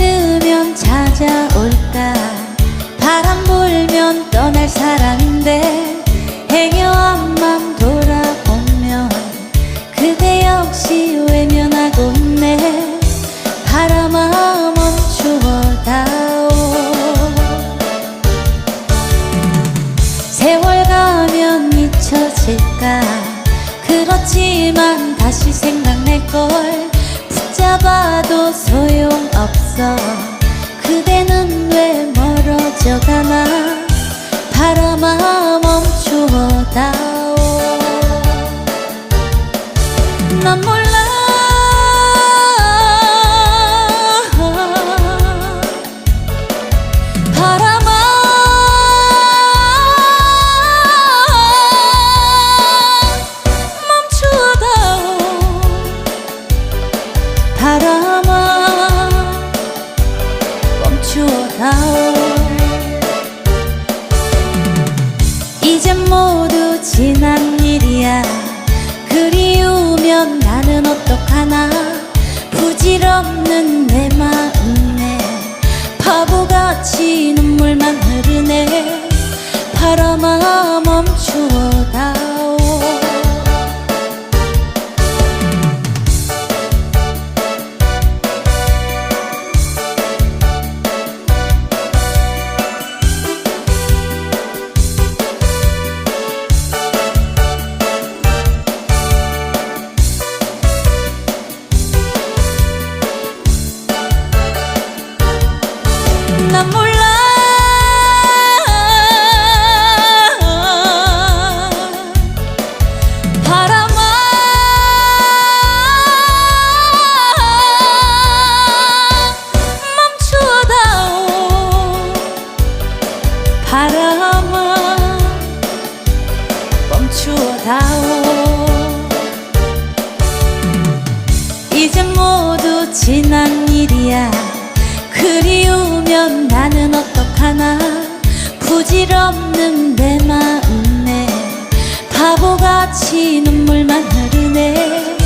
뜨면 찾아올까? 바람 불면 떠날 사람인데 행여한 맘 돌아보면 그대 역시 외면하고 있네. 바람아 멈추어다오. 세월 가면 잊혀질까? 그렇지만 다시 생각날걸. 붙잡아도 소용없어. 그대는 왜 멀어져 가나? 바람아 멈추어다오 난 몰라 멈추어다오 이젠 모두 지난 일이야. 그리우면 나는 어떡하나. 부질없는 내 마음에 바보같이 눈물만 흐르네. 바람아 멈추어다오. 이제 모두 지난 일이야. 그리우면 나는 어떡하나. 부질없는 내 마음에 바보같이 눈물만 흐르네.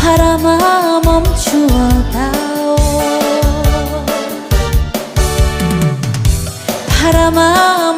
바람아 멈추어다오. 바람아